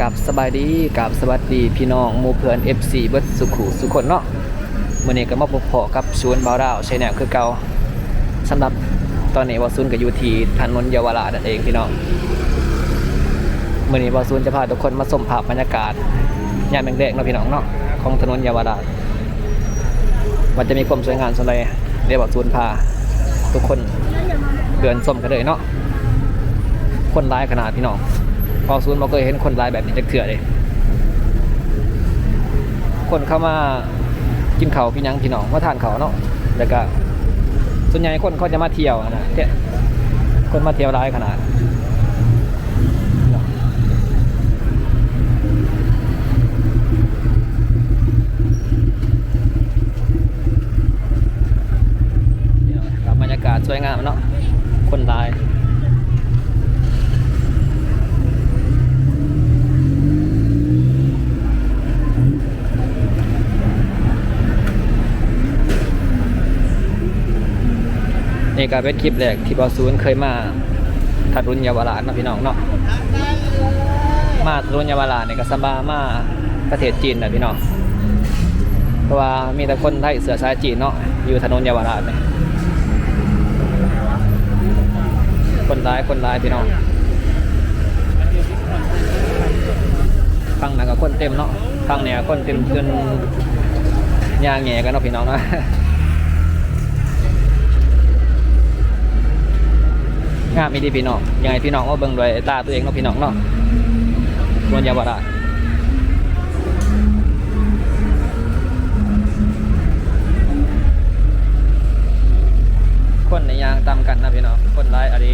กับสบายดีกับสวัสดีพี่น้องมูเพื่อน FC เบิร์ดสุขุสุขคนเนาะมื้อนี้ก็มาพบพอกับสวนบาวดาวใช่แนวคือเก่าสำหรับตอนนี้วาซุนก็อยู่ที่ถนนเยาวราชนั่นเองพี่น้องมื้อนี้วาซุนจะพาทุกคนมาชมภาพบรรยากาศยามแดงๆเนาะพี่น้องเนาะของถนนเยาวราชมันจะมีความสวยงามสไลเดี๋ยววาซุนพาทุกคนเดินชมกันเลยเนาะคนร้ายขนาดพี่น้อง พอซูนย์บ่เคยเห็นคนลายแบบนี้จะเถื่อเลยคนเข้ามากินเขาพี่นังพี่น้องมาทานเขาเนาะแล้วก็ส่วนใหญ่คนเขาจะมาเที่ยวนะเนี่ยคนมาเที่ยวร้ายขนาดนี่เนาะครับบรรยากาศสวยงามเนาะคนร้าย นี่ก็เป็นคลิปแรกที่บอซูนเคยมาทัดรุนเยาวราชนะพี่น้องเนาะมาทัดรุนเยาวราชเนี่ยก็สบามาประเทศจีนนะพี่น้องเพราะว่ามีแต่คนไทยเสือสายจีนเนาะอยู่ถนนเยาวราชเนี่ยคนร้ายคนร้ายพี่น้องฟังหนังกับคนเต็มเนาะฟังเนี่ยคนเต็มจนยางแงกันเนาะพี่น้องเนาะ งามมีดีพี่น้องยังไงพี่น้องก็เบิ่งด้วยตาตัวเองเนาะพี่น้องเนาะควรอย่าวราชคนในยางตามกันนะพี่น้องคนร้ายอะไ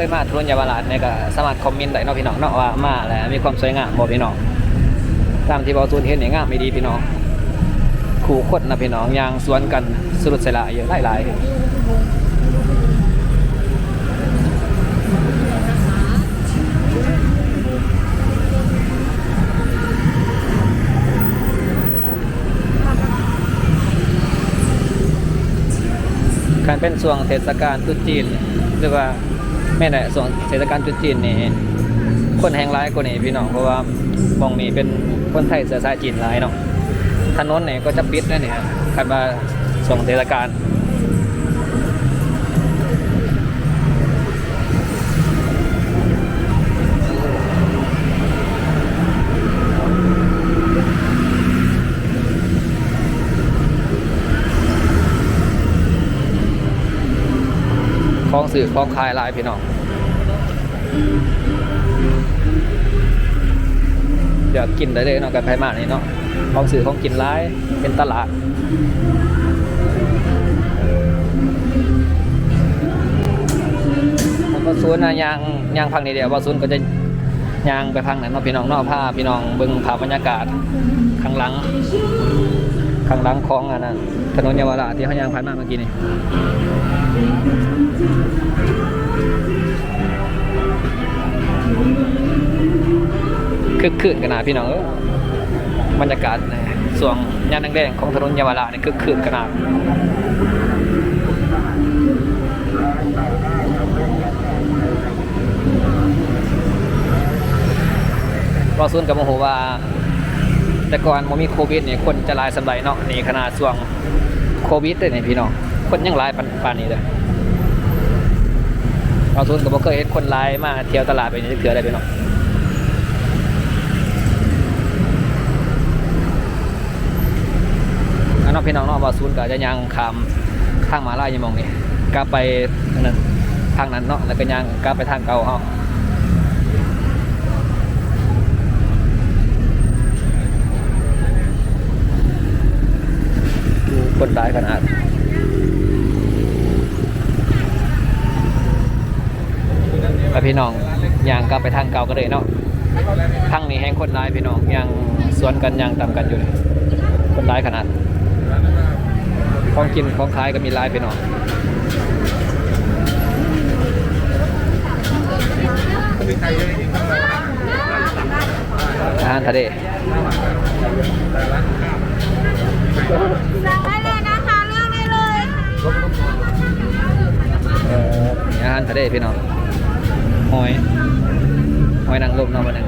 เคยมาทุนยาวราชเนี่ยก็สามารถคอมเมนต์ได้เนาะพี่น้องเนาะว่ามาแล้วมีความสวยงามบ่พี่น้องตามที่บอตูนเห็นเนี่ยงามไม่ดีพี่น้องขู่คนนะพี่น้องยางสวนกันสรุดเสยละเยอะหลายๆการเป็นช่วงเทศกาลตรุษจีนหรือว่า แม่นแหละช่วงเทศกาลจุดจีนนี่คนแห่งร้ายกว่านี้พี่น้องเพราะว่ามองนี่เป็นคนไทยเสื้อสายจีนร้ายเนาะถนนเนี่ยก็จะปิดนะเนี่ยคันว่าส่งเทศกาล ของสื่อของขายลายพี่น้องเดี๋ยวกินได้เลยเนาะกันไพมานี่เนาะของสื่อของกินหลายเป็นตลาดผมก็ซูนนะยางยางพังนี่เดียวว่าซูนก็จะยางไปพังนั้นเนาะพี่น้องเนอกผ้าพี่น้องเบิ่งภาพบรรยากาศข้างหลัง ข้างหลังของอันนั้นถนนเยาวราชที่เขายางผ่านมาเมื่อกี้นี่คึกคืนกันนะพี่น้องบรรยากาศนะส่วงย่านแดงๆของถนนเยาวราชนี่คึกคืนกันนะรอซุนกับโมโหว่า แต่ก่อนมมีโควิดเนี่ยคนจะลายสำไรเนาะนี่ขนาดช่วงโควิดเลยเนี่ยพี่น้องคนยังลายปานปานนี้เลยรอซุนกับบ่เคยเห็นคนลายมาเที่ยวตลาดไปนี่เถื่อะได้พี่น้องอันน้องพี่น้องเนาะว่าซุนก็จะยังขามทางมาลายยังมองนี่กลับไปนั้นทางนั้นเนาะแล้วก็ยังกลับไปทางเก่าเฮา คนร้ายขนาดไปพี่น้องย่างกลับไปทางเก่าก็เลยเนาะทางนี้แห้งคนร้ายพี่น้องยังสวนกันยังตามกันอยู่เลยคนร้ายขนาดของกินของขายก็มีร้ายพี่น้องอาหารทะเล มีอาหารพี่น้องหอยหอยนางรมเนาะวันนึง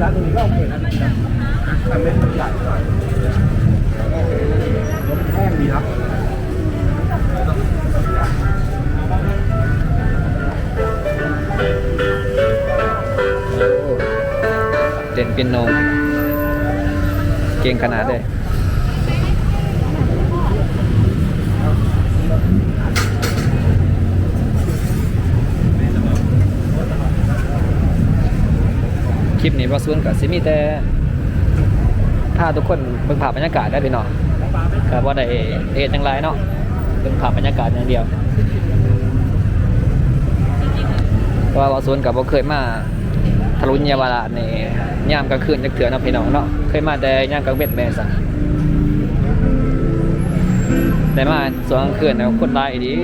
ร้านตรงนี้ก็โอเคนะแต่ไม่ใหญ่หน่อยรสแห้งดีครับเด่นเป็นโนเก่งขนาดเลย ลิปนี้ว่าส่วนกับซิมีแต่พาทุกคนเบิ่งภาพบรรยากาศได้พี่น้องกับว่าได้เอ็ดจังไรเนาะเบิ่งภาพบรรยากาศอย่างเดียวเพราะว่าว่าส่วนกับว่าเคยมาทะลุเยาวราชนี่ามกลางคืนจักเถื่อเนาะพี่น้องเนาะเคยมาแต่ย่ามกลางเวทแม่ซะแต่มาสวนกลางคืนแล้วคนร้ายดี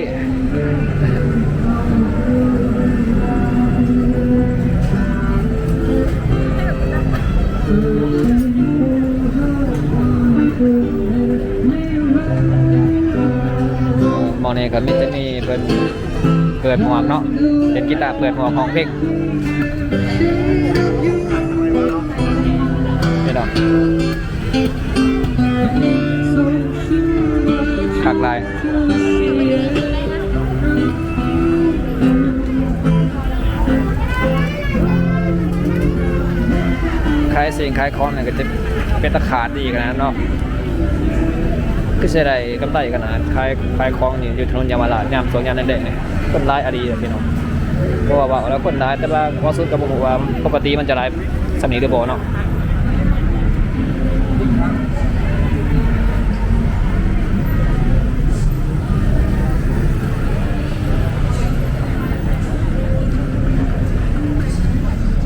มองในก็มิจะมีเปิดเปิดหมวกเนาะเล่นกีตาร์เปิดหมวกของเพลงนี่เนาะขากลายคล้ายสิ่งคล้ายคอนเนี่ยก็จะเป็นตะขาดดีขนาดเนาะ ก็ใช่ได้กำไรขนาดขายขายของนี่อยู่ถนนยาวราชยามสองยามนั่นเด็กเนี่ยคนร้ายอดีอะพี่น้องเพราะว่าว่าแล้วคนร้ายแต่ว่าว่าสุดกับบอกว่าปกติมันจะร้ายสำนีหรือบ่เนาะ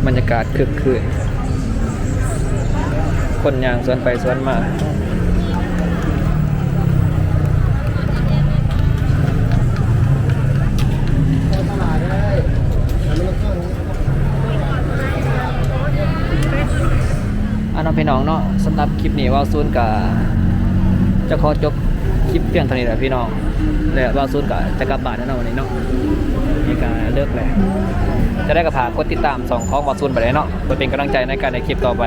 บรรยากาศคึกคืน คนยางสวนไปสวนมา อะน้องพี่น้องเนาะสำหรับคลิป นี้ว่าซูนกับจะขอจบคลิปเพียงเท่านี้แหละพี่น้องแล้วว่าซูนกับจะกลับบ้านแล้วเนาะวันนี้เนาะมีการเลิกแล้วจะได้กระพากกดติดตามสองของวาซูนไปเลยเนาะเพื่อเป็นกำลังใจในการในคลิปต่อไป